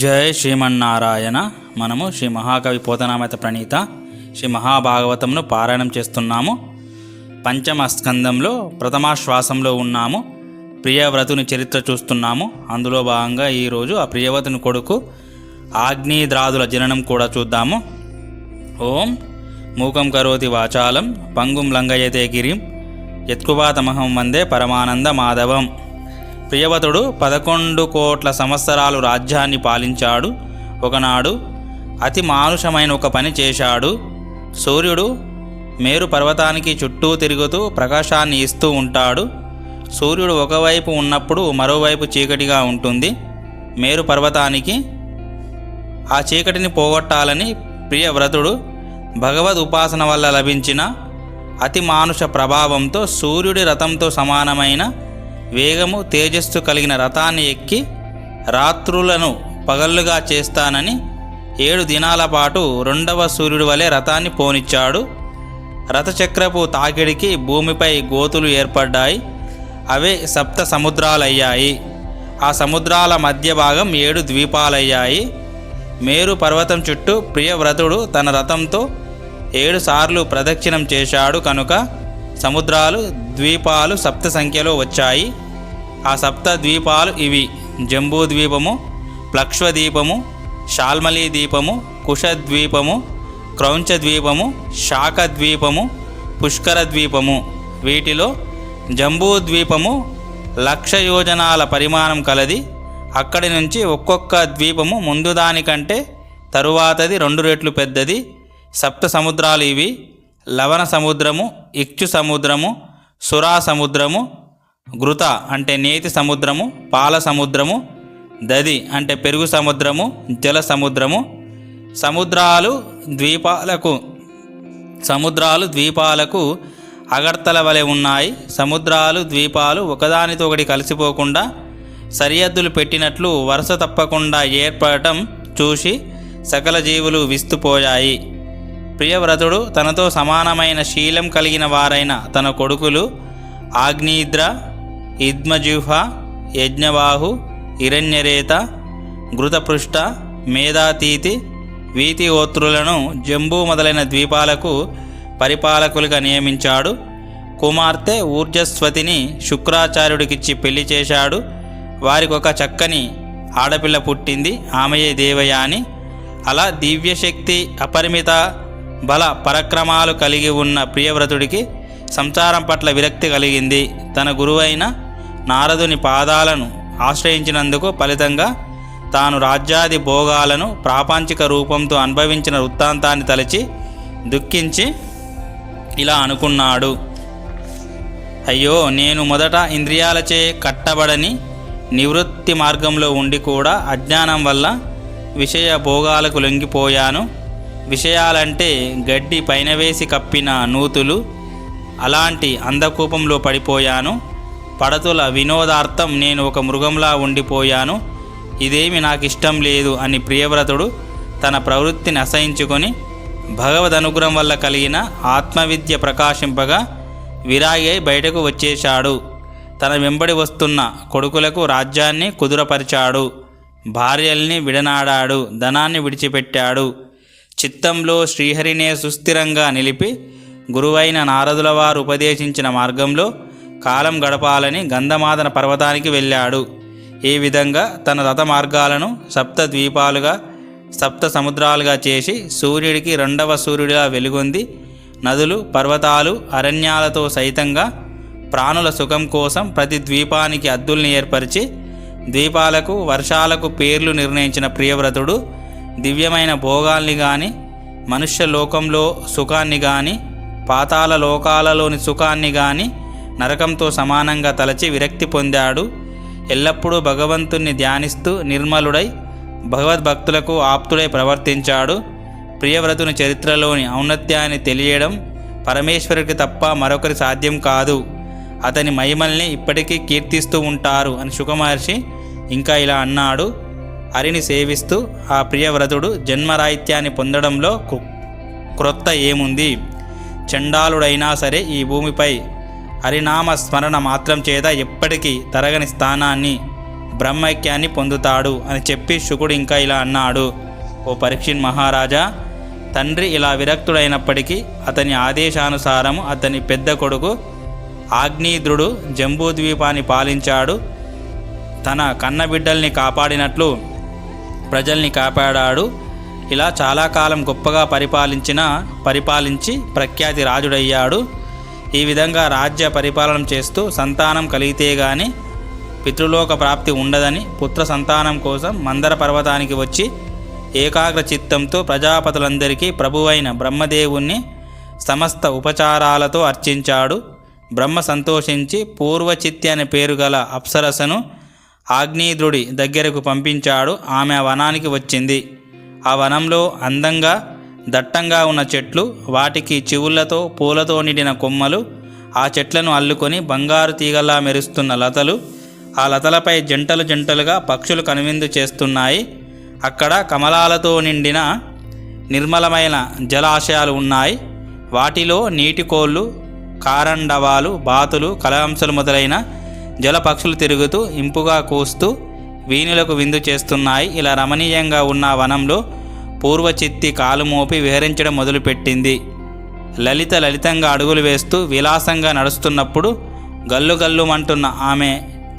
జయ శ్రీమన్నారాయణ. మనము శ్రీ మహాకవి పోతనామత ప్రణీత. శ్రీ మహాభాగవతంను పారాయణం చేస్తున్నాము. పంచమ స్కందంలో ప్రథమాశ్వాసంలో ఉన్నాము. ప్రియవ్రతుని చరిత్ర చూస్తున్నాము. అందులో భాగంగా ఈరోజు ఆ ప్రియవ్రతుని కొడుకు ఆగ్నేయద్రాదుల జననం కూడా చూద్దాము. ఓం మూకం కరోతి వాచాలం పంగుం లంగయతే గిరిం యత్కుపాతమహం వందే పరమానంద మాధవం. ప్రియవతుడు పదకొండు కోట్ల సంవత్సరాలు రాజ్యాన్ని పాలించాడు. ఒకనాడు అతి మానుషమైన ఒక పని చేశాడు. సూర్యుడు మేరు పర్వతానికి చుట్టూ తిరుగుతూ ప్రకాశాన్ని ఇస్తూ ఉంటాడు. సూర్యుడు ఒకవైపు ఉన్నప్పుడు మరోవైపు చీకటిగా ఉంటుంది. మేరు పర్వతానికి ఆ చీకటిని పోగొట్టాలని ప్రియవ్రతుడు భగవద్ ఉపాసన వల్ల లభించిన అతి మానుష ప్రభావంతో సూర్యుడి రథంతో సమానమైన వేగము తేజస్సు కలిగిన రథాన్ని ఎక్కి రాత్రులను పగళ్ళుగా చేస్తానని ఏడు దినాల పాటు రెండవ సూర్యుడి వలె రథాన్ని పోనిచ్చాడు. రథచక్రపు తాకిడికి భూమిపై గోతులు ఏర్పడ్డాయి. అవే సప్త సముద్రాలయ్యాయి. ఆ సముద్రాల మధ్య భాగం ఏడు ద్వీపాలయ్యాయి. మేరు పర్వతం చుట్టూ ప్రియవ్రతుడు తన రథంతో ఏడు సార్లు ప్రదక్షిణం చేశాడు కనుక సముద్రాలు ద్వీపాలు సప్త సంఖ్యలో వచ్చాయి. ఆ సప్త ద్వీపాలు ఇవి. జంబూ ద్వీపము ప్లక్ష్వద్వీపము షాల్మలీ ద్వీపము కుషద్వీపము క్రౌంచ ద్వీపము శాఖ ద్వీపము పుష్కర ద్వీపము. వీటిలో జంబూ ద్వీపము లక్ష యోజనాల పరిమాణం కలది. అక్కడి నుంచి ఒక్కొక్క ద్వీపము ముందు దానికంటే తరువాతది రెండు రెట్లు పెద్దది. సప్త సముద్రాలు ఇవి. లవణ సముద్రము ఇక్చు సముద్రము సురా సముద్రము ఘృత అంటే నేతి సముద్రము పాల సముద్రము దది అంటే పెరుగు సముద్రము జల సముద్రము. సముద్రాలు ద్వీపాలకు సముద్రాలు ద్వీపాలకు అగర్తల వలె ఉన్నాయి. సముద్రాలు ద్వీపాలు ఒకదానితో ఒకటి కలిసిపోకుండా సరిహద్దులు పెట్టినట్లు వరుస తప్పకుండా ఏర్పడటం చూసి సకల జీవులు విస్తుపోయాయి. ప్రియవ్రతుడు తనతో సమానమైన శీలం కలిగిన వారైన తన కొడుకులు ఆగ్నేద్ర ఇద్మజుహ యజ్ఞవాహు హిరణ్యరేత ఘృతపృష్ఠ మేధాతీతి వీతిహోత్రులను జంబూ మొదలైన ద్వీపాలకు పరిపాలకులుగా నియమించాడు. కుమార్తె ఊర్జస్వతిని శుక్రాచార్యుడికిచ్చి పెళ్ళి చేశాడు. వారికి ఒక చక్కని ఆడపిల్ల పుట్టింది ఆమెయే దేవయాని. అలా దివ్యశక్తి అపరిమిత బల పరక్రమాలు కలిగి ఉన్న ప్రియవ్రతుడికి సంసారం పట్ల విరక్తి కలిగింది. తన గురువైన నారదుని పాదాలను ఆశ్రయించినందుకు ఫలితంగా తాను రాజ్యాది భోగాలను ప్రాపంచిక రూపంతో అనుభవించిన వృత్తాంతాన్ని తలచి దుఃఖించి ఇలా అనుకున్నాడు. అయ్యో నేను మొదట ఇంద్రియాలచే కట్టబడని నివృత్తి మార్గంలో ఉండి కూడా అజ్ఞానం వల్ల విషయ భోగాలకు లొంగిపోయాను. విషయాలంటే గడ్డి పైన వేసి కప్పిన నూతులు అలాంటి అంధకూపంలో పడిపోయాను. పడతుల వినోదార్థం నేను ఒక మృగంలా ఉండిపోయాను. ఇదేమి నాకు ఇష్టం లేదు అని ప్రియవ్రతుడు తన ప్రవృత్తిని అసహించుకొని భగవద్ అనుగ్రహం వల్ల కలిగిన ఆత్మవిద్య ప్రకాశింపగా విరాగి అయి బయటకు వచ్చేశాడు. తన వెంబడి వస్తున్న కొడుకులకు రాజ్యాన్ని కుదురపరిచాడు. భార్యల్ని విడనాడాడు. ధనాన్ని విడిచిపెట్టాడు. చిత్తంలో శ్రీహరినే సుస్థిరంగా నిలిపి గురువైన నారదుల వారు ఉపదేశించిన మార్గంలో కాలం గడపాలని గంధమాదన పర్వతానికి వెళ్ళాడు. ఈ విధంగా తన రథ మార్గాలను సప్త ద్వీపాలుగా సప్త సముద్రాలుగా చేసి సూర్యుడికి రెండవ సూర్యుడిగా వెలుగొంది. నదులు పర్వతాలు అరణ్యాలతో సైతంగా ప్రాణుల సుఖం కోసం ప్రతి ద్వీపానికి అద్దుల్ని ఏర్పరిచి ద్వీపాలకు వర్షాలకు పేర్లు నిర్ణయించిన ప్రియవ్రతుడు దివ్యమైన భోగాల్ని గాని మనుష్య లోకంలో సుఖాన్ని గాని పాతాల లోకాలలోని సుఖాన్ని గాని నరకంతో సమానంగా తలచి విరక్తి పొందాడు. ఎల్లప్పుడూ భగవంతుణ్ణి ధ్యానిస్తూ నిర్మలుడై భగవద్భక్తులకు ఆప్తుడై ప్రవర్తించాడు. ప్రియవ్రతుని చరిత్రలోని ఔన్నత్యాన్ని తెలియడం పరమేశ్వరుడికి తప్ప మరొకరి సాధ్యం కాదు. అతని మహిమల్ని ఇప్పటికీ కీర్తిస్తూ ఉంటారు అని సుఖమహర్షి ఇంకా ఇలా అన్నాడు. హరిని సేవిస్తూ ఆ ప్రియవ్రతుడు జన్మరాహిత్యాన్ని పొందడంలో క్రొత్త ఏముంది? చండాలుడైనా సరే ఈ భూమిపై హరినామ స్మరణ మాత్రం చేత ఎప్పటికీ తరగని స్థానాన్ని బ్రహ్మైక్యాన్ని పొందుతాడు అని చెప్పి శుకుడు ఇంకా ఇలా అన్నాడు. ఓ పరీక్షిన్ మహారాజా తండ్రి ఇలా విరక్తుడైనప్పటికీ అతని ఆదేశానుసారము అతని పెద్ద కొడుకు ఆగ్నేయుద్రుడు జంబూద్వీపాన్ని పాలించాడు. తన కన్నబిడ్డల్ని కాపాడినట్లు ప్రజల్ని కాపాడాడు. ఇలా చాలా కాలం గొప్పగా పరిపాలించిన పరిపాలించి ప్రఖ్యాతి రాజుడయ్యాడు. ఈ విధంగా రాజ్య పరిపాలన చేస్తూ సంతానం కలిగితే గాని పితృలోక ప్రాప్తి ఉండదని పుత్ర సంతానం కోసం మందర పర్వతానికి వచ్చి ఏకాగ్ర చిత్తంతో ప్రజాపతులందరికీ ప్రభువైన బ్రహ్మదేవుణ్ణి సమస్త ఉపచారాలతో అర్చించాడు. బ్రహ్మ సంతోషించి పూర్వచిత్తి అనే పేరు గల అప్సరసను ఆగ్నేయుడి దగ్గరకు పంపించాడు. ఆమె వనానికి వచ్చింది. ఆ వనంలో అందంగా దట్టంగా ఉన్న చెట్లు వాటికి చివుళ్ళతో పూలతో నిండిన కొమ్మలు ఆ చెట్లను అల్లుకొని బంగారు తీగల్లా మెరుస్తున్న లతలు ఆ లతలపై జంటలు జంటలుగా పక్షులు కనువిందు చేస్తున్నాయి. అక్కడ కమలాలతో నిండిన నిర్మలమైన జలాశయాలు ఉన్నాయి. వాటిలో నీటికోళ్ళు కారండవాలు బాతులు కలహంసలు మొదలైన జలపక్షులు తిరుగుతూ ఇంపుగా కూస్తూ వీణులకు విందు చేస్తున్నాయి. ఇలా రమణీయంగా ఉన్న వనంలో పూర్వచిత్తి కాలు మోపి విహరించడం మొదలుపెట్టింది. లలిత లలితంగా అడుగులు వేస్తూ విలాసంగా నడుస్తున్నప్పుడు గల్లు గల్లుమంటున్న ఆమె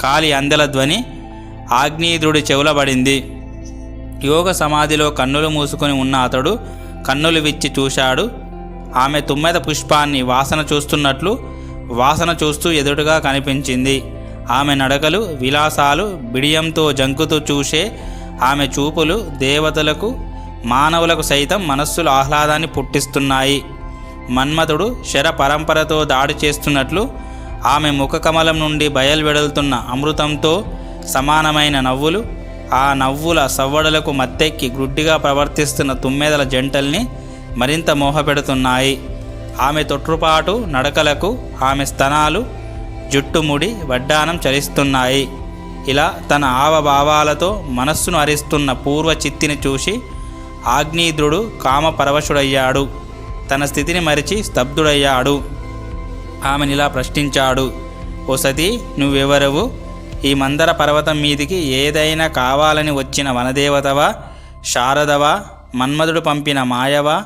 కాలి అందెల ధ్వని ఆగ్నేయుద్రుడి చెవులబడింది. యోగ సమాధిలో కన్నులు మూసుకొని ఉన్న అతడు కన్నులు విచ్చి చూశాడు. ఆమె తుమ్మెద పుష్పాన్ని వాసన చూస్తున్నట్లు వాసన చూస్తూ ఎదురుగా కనిపించింది. ఆమె నడకలు విలాసాలు బిడియంతో జంకుతూ చూసే ఆమె చూపులు దేవతలకు మానవులకు సైతం మనస్సులు ఆహ్లాదాన్ని పుట్టిస్తున్నాయి. మన్మథుడు శర పరంపరతో దాడి చేస్తున్నట్లు ఆమె ముఖకమలం నుండి బయలువెడలుతున్న అమృతంతో సమానమైన నవ్వులు ఆ నవ్వుల సవ్వడలకు మత్తెక్కి గుడ్డిగా ప్రవర్తిస్తున్న తుమ్మెదల జంటల్ని మరింత మోహపెడుతున్నాయి. ఆమె తొట్రుపాటు నడకలకు ఆమె స్తనాలు జుట్టుముడి వడ్డానం చలిస్తున్నాయి. ఇలా తన ఆవభావాలతో మనస్సును అరిస్తున్న పూర్వ చిత్తిని చూసి ఆగ్నేయుద్రుడు కామపరవశుడయ్యాడు. తన స్థితిని మరిచి స్తబ్దుడయ్యాడు. ఆమెనిలా ప్రశ్నించాడు ఓ సతీ నువ్వెవరవు? ఈ మందర పర్వతం మీదికి ఏదైనా కావాలని వచ్చిన వనదేవతవా? శారదవా? మన్మధుడు పంపిన మాయవా?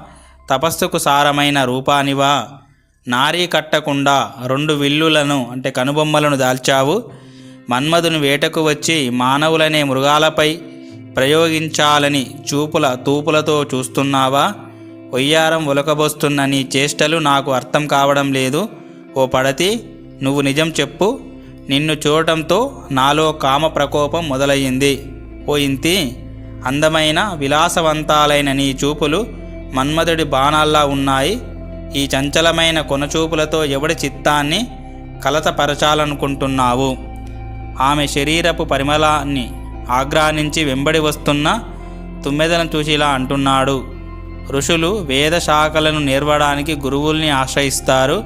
తపస్సుకు సారమైన రూపానివా? నారీ కట్టకుండా రెండు విల్లులను అంటే కనుబొమ్మలను దాల్చావు? మన్మధుని వేటకు వచ్చి మానవులనే మృగాలపై ప్రయోగించాలని చూపుల తూపులతో చూస్తున్నావా? ఒయ్యారం ఉలకబోస్తున్న నీ చేష్టలు నాకు అర్థం కావడం లేదు. ఓ పడతి నువ్వు నిజం చెప్పు. నిన్ను చూడటంతో నాలో కామ ప్రకోపం మొదలయ్యింది. ఓ ఇంతి అందమైన విలాసవంతాలైన నీ చూపులు మన్మధుడి బాణాల్లా ఉన్నాయి. ఈ చంచలమైన కొనచూపులతో ఎవడి చిత్తాన్ని కలతపరచాలనుకుంటున్నావు? ఆమె శరీరపు పరిమళాన్ని ఆగ్రానించి వెంబడి వస్తున్న తుమ్మెదను చూసి ఇలా అంటున్నాడు. ఋషులు వేద శాఖలను నేర్వడానికి గురువుల్ని ఆశ్రయిస్తారు.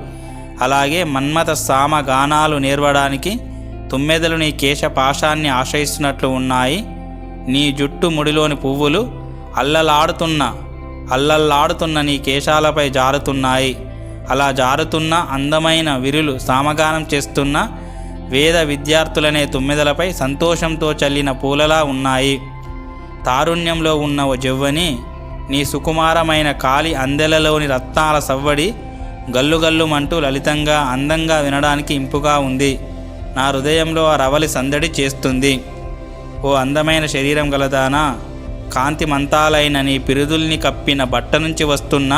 అలాగే మన్మథ సామ గానాలు నేర్వడానికి తుమ్మెదలు నీ కేశ పాశాన్ని ఆశ్రయిస్తున్నట్లు ఉన్నాయి. నీ జుట్టు ముడిలోని పువ్వులు అల్లలాడుతున్న అల్లల్లాడుతున్న నీ కేశాలపై జారుతున్నాయి. అలా జారుతున్న అందమైన విరులు సామగానం చేస్తున్న వేద విద్యార్థులనే తుమ్మెదలపై సంతోషంతో చల్లిన పూలలా ఉన్నాయి. తారుణ్యంలో ఉన్న ఓ జవ్వని నీ సుకుమారమైన కాలి అందెలలోని రత్నాల సవ్వడి గల్లుగల్లుమంటూ లలితంగా అందంగా వినడానికి ఇంపుగా ఉంది. నా హృదయంలో ఆ రవలి సందడి చేస్తుంది. ఓ అందమైన శరీరం గలదానా? కాంతిమంతాలైన నీ పిరుదుల్ని కప్పిన బట్ట నుంచి వస్తున్న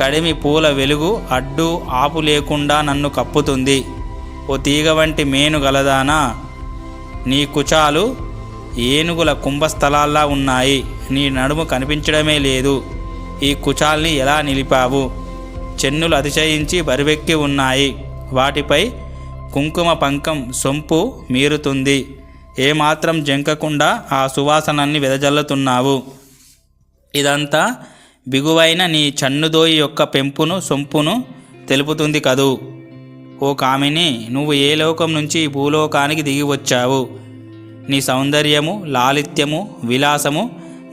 కడిమి పూల వెలుగు అడ్డు ఆపు లేకుండా నన్ను కప్పుతుంది. ఓ తీగ వంటి మేను గలదానా? నీ కుచాలు ఏనుగుల కుంభస్థలాల్లా ఉన్నాయి. నీ నడుము కనిపించడమే లేదు. ఈ కుచాల్ని ఎలా నిలిపావు? చెన్నులు అతిశయించి బరువెక్కి ఉన్నాయి. వాటిపై కుంకుమ పంకం సొంపు మీరుతుంది. ఏమాత్రం జంకకుండా ఆ సువాసనల్ని వెదజల్లుతున్నావు. ఇదంతా బిగువైన నీ చన్నుదోయి యొక్క పెంపును సొంపును తెలుపుతుంది కదూ? ఓ కామిని నువ్వు ఏ లోకం నుంచి భూలోకానికి దిగి వచ్చావు? నీ సౌందర్యము లాలిత్యము విలాసము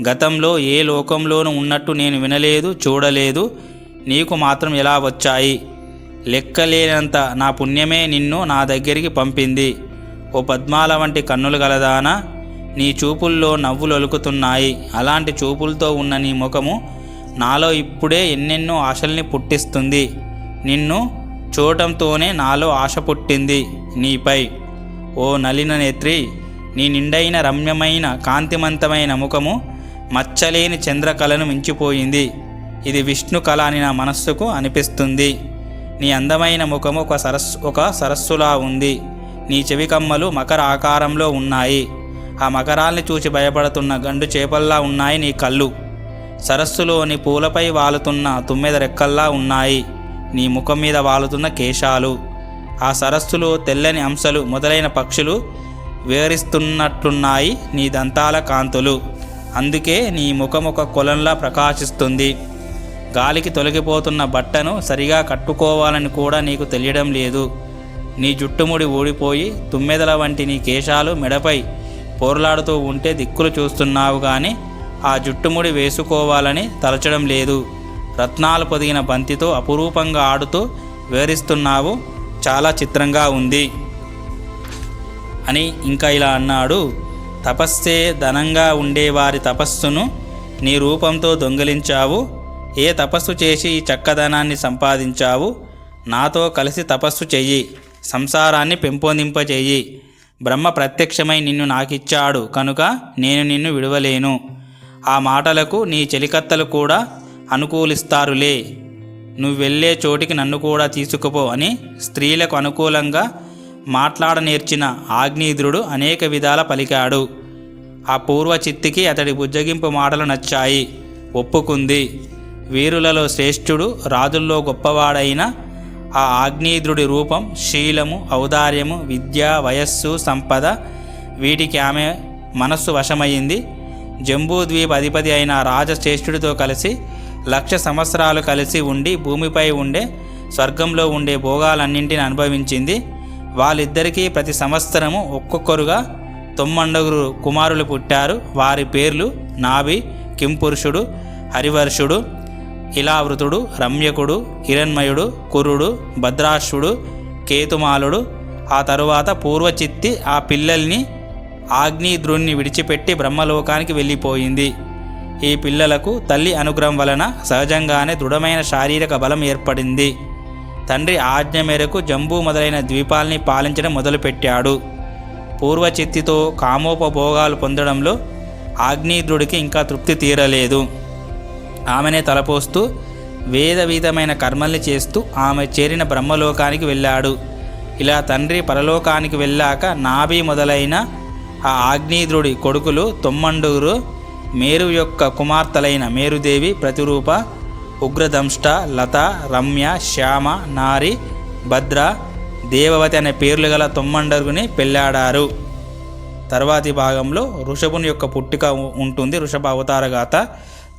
గతంలో ఏ లోకంలోనూ ఉన్నట్టు నేను వినలేదు చూడలేదు. నీకు మాత్రం ఎలా వచ్చాయి? లెక్కలేనంత నా పుణ్యమే నిన్ను నా దగ్గరికి పంపింది. ఓ ఓ పద్మాల వంటి కన్నులు గలదానా? నీ చూపుల్లో నవ్వులు ఒలుకుతున్నాయి. అలాంటి చూపులతో ఉన్న నీ ముఖము నాలో ఇప్పుడే ఎన్నెన్నో ఆశల్ని పుట్టిస్తుంది. నిన్ను చూడటంతోనే నాలో ఆశ పుట్టింది నీపై. ఓ నలిన నేత్రి నీ నిండైన రమ్యమైన కాంతిమంతమైన ముఖము మచ్చలేని చంద్రకళను మించిపోయింది. ఇది విష్ణు కళ అని నా మనస్సుకు అనిపిస్తుంది. నీ అందమైన ముఖము ఒక సరస్సు ఒక సరస్సులా ఉంది. నీ చెవి కమ్మలు మకర ఆకారంలో ఉన్నాయి. ఆ మకరాల్ని చూసి భయపడుతున్న గండు చేపల్లా ఉన్నాయి నీ కళ్ళు. సరస్సులోని పూలపై వాలుతున్న తుమ్మెద రెక్కల్లా ఉన్నాయి. నీ ముఖం మీద వాలుతున్న కేశాలు ఆ సరస్సులో తెల్లని అంశలు మొదలైన పక్షులు వివరిస్తున్నట్లున్నాయి నీ దంతాల కాంతులు. అందుకే నీ ముఖం ఒక కొలంలా ప్రకాశిస్తుంది. గాలికి తొలగిపోతున్న బట్టను సరిగా కట్టుకోవాలని కూడా నీకు తెలియడం లేదు. నీ జుట్టుముడి ఊడిపోయి తుమ్మెదల వంటి నీ కేశాలు మెడపై పోర్లాడుతూ ఉంటే దిక్కులు చూస్తున్నావు కానీ ఆ జుట్టుముడి వేసుకోవాలని తలచడం లేదు. రత్నాలు పొదిగిన బంతితో అపురూపంగా ఆడుతూ వివరిస్తున్నావు చాలా చిత్రంగా ఉంది. అని ఇంకా ఇలా అన్నాడు. తపస్సే ధనంగా ఉండేవారి తపస్సును నీ రూపంతో దొంగిలించావు. ఏ తపస్సు చేసి ఈ చక్కదనాన్ని సంపాదించావు? నాతో కలిసి తపస్సు చెయ్యి. సంసారాన్ని పెంపొందింపచేయి బ్రహ్మ ప్రత్యక్షమై నిన్ను నాకిచ్చాడు. కనుక నేను నిన్ను విడవలేను. ఆ మాటలకు నీ చెలికత్తలు కూడా అనుకూలిస్తారులే. నువ్వు వెళ్ళే చోటికి నన్ను కూడా తీసుకుపో అని స్త్రీలకు అనుకూలంగా మాట్లాడ నేర్చిన ఆగ్నేయుద్రుడు అనేక విధాల పలికాడు. ఆ పూర్వ చిత్తికి అతడి బుజ్జగింపు మాటలు నచ్చాయి. ఒప్పుకుంది. వీరులలో శ్రేష్ఠుడు రాజుల్లో గొప్పవాడైన ఆ ఆగ్నేయుద్రుడి రూపం శీలము ఔదార్యము విద్య వయస్సు సంపద వీటికి ఆమె మనస్సు వశమైంది. జంబూద్వీప్ అధిపతి అయిన రాజశ్రేష్ఠుడితో కలిసి లక్ష సంవత్సరాలు కలిసి ఉండి భూమిపై ఉండే స్వర్గంలో ఉండే భోగాలన్నింటిని అనుభవించింది. వాళ్ళిద్దరికీ ప్రతి సంవత్సరము ఒక్కొక్కరుగా తొమ్మండుగురు కుమారులు పుట్టారు. వారి పేర్లు నాభి కింపురుషుడు హరివర్షుడు ఇలావృతుడు రమ్యకుడు హిరణ్మయుడు కురుడు భద్రాశ్వుడు కేతుమాలుడు. ఆ తరువాత పూర్వచిత్తి ఆ పిల్లల్ని ఆగ్నేయుద్రుణ్ణి విడిచిపెట్టి బ్రహ్మలోకానికి వెళ్ళిపోయింది. ఈ పిల్లలకు తల్లి అనుగ్రహం వలన సహజంగానే దృఢమైన శారీరక బలం ఏర్పడింది. తండ్రి ఆజ్ఞ మేరకు జంబూ మొదలైన ద్వీపాల్ని పాలించడం మొదలుపెట్టాడు. పూర్వచిత్తితో కామోపభోగాలు పొందడంలో ఆగ్నేయుద్రుడికి ఇంకా తృప్తి తీరలేదు. ఆమెనే తలపోస్తూ వేదవిధమైన కర్మల్ని చేస్తూ ఆమె చేరిన బ్రహ్మలోకానికి వెళ్ళాడు. ఇలా తండ్రి పరలోకానికి వెళ్ళాక నాభి మొదలైన ఆ ఆగ్నేయుద్రుడి కొడుకులు తొమ్మండూరు మేరు యొక్క కుమార్తెలైన మేరుదేవి ప్రతిరూప ఉగ్రదంష్ట లత రమ్య శ్యామ నారి భద్ర దేవవతి అనే పేర్లు గల తొమ్మండరుగుని పెళ్ళాడారు తర్వాతి భాగంలో ఋషభుని యొక్క పుట్టిక ఉంటుంది. ఋషభ అవతార గాథ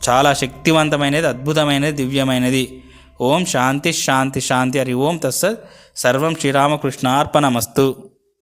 చాలా శక్తివంతమైనది అద్భుతమైనది దివ్యమైనది. ఓం శాంతి శాంతి శాంతి. హరి ఓం తస్సత్. సర్వం శ్రీరామకృష్ణార్పణమస్తు.